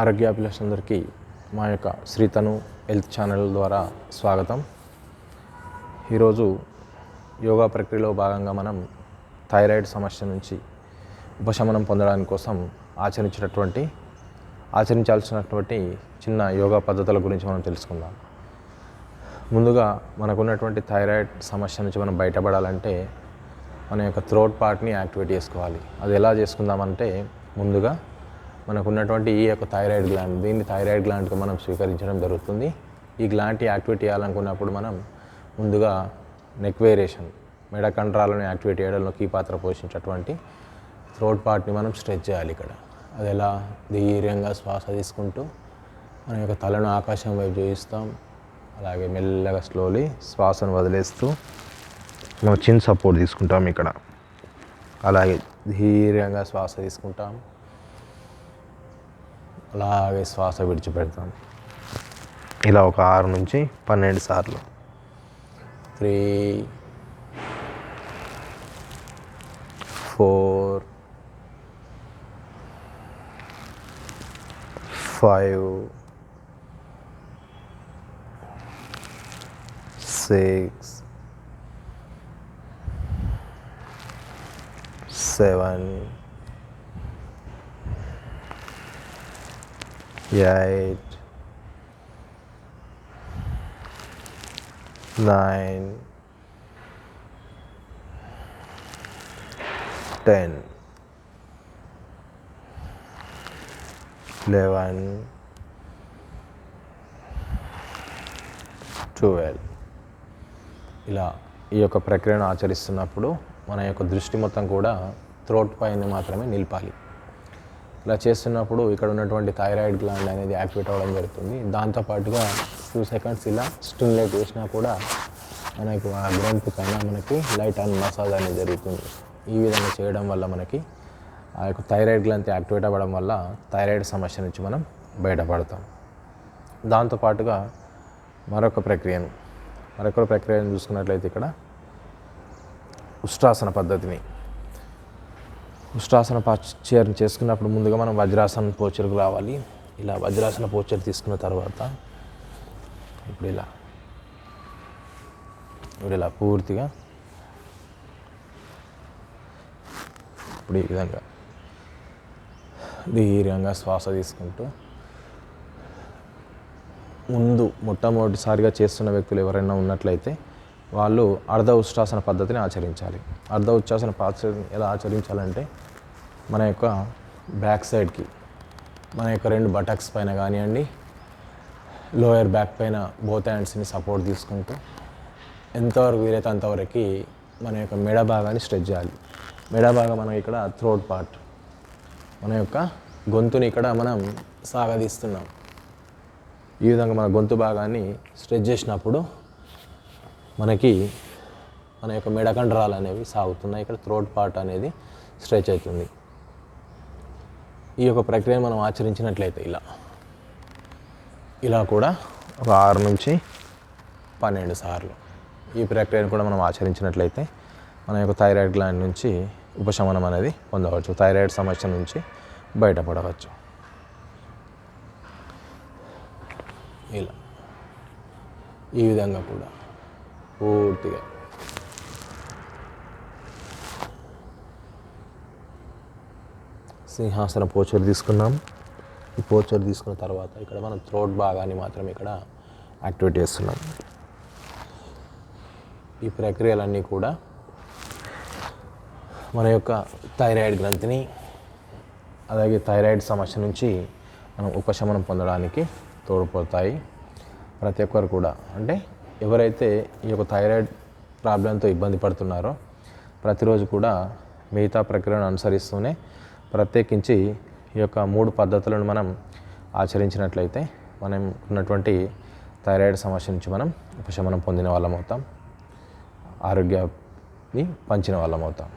ఆరోగ్యాభిలాషులందరికీ మా యొక్క శ్రీతను health channel ద్వారా స్వాగతం. ఈరోజు యోగా ప్రక్రియలో భాగంగా మనం థైరాయిడ్ సమస్య నుంచి ఉపశమనం పొందడానికి కోసం ఆచరించినటువంటి ఆచరించాల్సినటువంటి చిన్న యోగా పద్ధతుల గురించి మనం తెలుసుకుందాం. ముందుగా మనకున్నటువంటి థైరాయిడ్ సమస్య నుంచి మనం బయటపడాలంటే మన యొక్క థ్రోట్ పార్ట్ని యాక్టివేట్ చేసుకోవాలి. అది ఎలా చేసుకుందామంటే ముందుగా మనకున్నటువంటి ఈ యొక్క థైరాయిడ్ గ్లాండ్ దీన్ని థైరాయిడ్ గ్లాండ్గా మనం స్వీకరించడం జరుగుతుంది. ఈ గ్లాండ్ యాక్టివేట్ చేయాలనుకున్నప్పుడు మనం ముందుగా నెక్ వేరియేషన్ మెడ కండరాలను యాక్టివేట్ చేయడంలో కీ పాత్ర పోషించేటువంటి థ్రోట్ పార్ట్ని మనం స్ట్రెచ్ చేయాలి ఇక్కడ. అది ఎలా? ధీర్యంగా శ్వాస తీసుకుంటూ మన యొక్క తలను ఆకాశం వైపు చూపిస్తాం అలాగే మెల్లగా స్లోలీ శ్వాసను వదిలేస్తూ మనం చిన్ సపోర్ట్ తీసుకుంటాం ఇక్కడ. అలాగే ధీర్యంగా శ్వాస తీసుకుంటాం. అలాగే శ్వాస విడిచిపెడతాం. ఇలా ఒక ఆరు నుంచి పన్నెండు సార్లు. Three four five six seven, eight, nine, ten, eleven, twelve ఇలా ఈ యొక్క ప్రక్రియను ఆచరిస్తున్నప్పుడు మన యొక్క దృష్టి మొత్తం కూడా థ్రోట్ పైన మాత్రమే నిలపాలి. ఇలా చేస్తున్నప్పుడు ఇక్కడ ఉన్నటువంటి థైరాయిడ్ గ్లాండ్ అనేది యాక్టివేట్ అవ్వడం జరుగుతుంది. దాంతోపాటుగా టూ సెకండ్స్ ఇలా స్టిమ్యులేట్ చేసినా కూడా మనకు ఆ గ్రంథి పైన మనకి లైట్ అండ్ మసాజ్ అనేది జరుగుతుంది. ఈ విధంగా చేయడం వల్ల మనకి ఆ యొక్క థైరాయిడ్ గ్రంథి యాక్టివేట్ అవ్వడం వల్ల థైరాయిడ్ సమస్య నుంచి మనం బయటపడతాం. దాంతోపాటుగా మరొక ప్రక్రియను మరొక ప్రక్రియను చూసుకున్నట్లయితే ఇక్కడ ఉష్ట్రాసన పద్ధతిని ఉష్ట్రాసన పోచర్ చేసుకున్నప్పుడు ముందుగా మనం వజ్రాసన పోచర్కు రావాలి. ఇలా వజ్రాసన పోచర్ తీసుకున్న తర్వాత ఇప్పుడు ఇలా ఇప్పుడు ఇలా పూర్తిగా ఇప్పుడు ఈ విధంగా ధీర్యంగా శ్వాస తీసుకుంటూ ముందు మొట్టమొదటిసారిగా చేస్తున్న వ్యక్తులు ఎవరైనా ఉన్నట్లయితే వాళ్ళు అర్ధ ఉచ్ఛ్వాసన పద్ధతిని ఆచరించాలి. అర్ధ ఉచ్ఛ్వాసన పద్ధతిని ఎలా ఆచరించాలంటే మన యొక్క బ్యాక్ సైడ్కి మన యొక్క రెండు బటక్స్ పైన కానివ్వండి లోయర్ బ్యాక్ పైన బోత్ హ్యాండ్స్ని సపోర్ట్ తీసుకుంటూ ఎంతవరకు వీలైతే అంతవరకు మన యొక్క మెడ భాగాన్ని స్ట్రెచ్ చేయాలి. మెడ భాగం మనం ఇక్కడ థ్రోట్ పార్ట్ మన యొక్క గొంతుని ఇక్కడ మనం సాగదీస్తున్నాం. ఈ విధంగా మన గొంతు భాగాన్ని స్ట్రెచ్ చేసినప్పుడు మనకి మన యొక్క మెడకండరాలు అనేవి సాగుతున్నాయి. ఇక్కడ థ్రోట్ పార్ట్ అనేది స్ట్రెచ్ అవుతుంది. ఈ యొక్క ప్రక్రియను మనం ఆచరించినట్లయితే ఇలా. ఇలా కూడా ఒక ఆరు నుంచి పన్నెండు సార్లు ఈ ప్రక్రియను కూడా మనం ఆచరించినట్లయితే మన యొక్క థైరాయిడ్ గ్లాండ్ నుంచి ఉపశమనం అనేది పొందవచ్చు. థైరాయిడ్ సమస్య నుంచి బయటపడవచ్చు. ఇలా. ఈ విధంగా కూడా. పూర్తిగా. సింహాసన పోచర్ తీసుకున్నాం. ఈ పోచర్ తీసుకున్న తర్వాత ఇక్కడ మనం థ్రోట్ భాగాన్ని మాత్రం ఇక్కడ యాక్టివేట్ చేస్తున్నాం. ఈ ప్రక్రియలన్నీ కూడా మన యొక్క థైరాయిడ్ గ్రంథిని అలాగే థైరాయిడ్ సమస్య నుంచి మనం ఉపశమనం పొందడానికి తోడ్పడతాయి. ప్రతి ఒక్కరు కూడా అంటే ఎవరైతే ఈ యొక్క థైరాయిడ్ ప్రాబ్లంతో ఇబ్బంది పడుతున్నారో ప్రతిరోజు కూడా మిగతా ప్రక్రియను అనుసరిస్తూనే ప్రత్యేకించి ఈ యొక్క మూడు పద్ధతులను మనం ఆచరించినట్లయితే మనం ఉన్నటువంటి థైరాయిడ్ సమస్య నుంచి మనం ఉపశమనం పొందిన వాళ్ళం అవుతాం ఆరోగ్యాన్ని పంచిన వాళ్ళం అవుతాం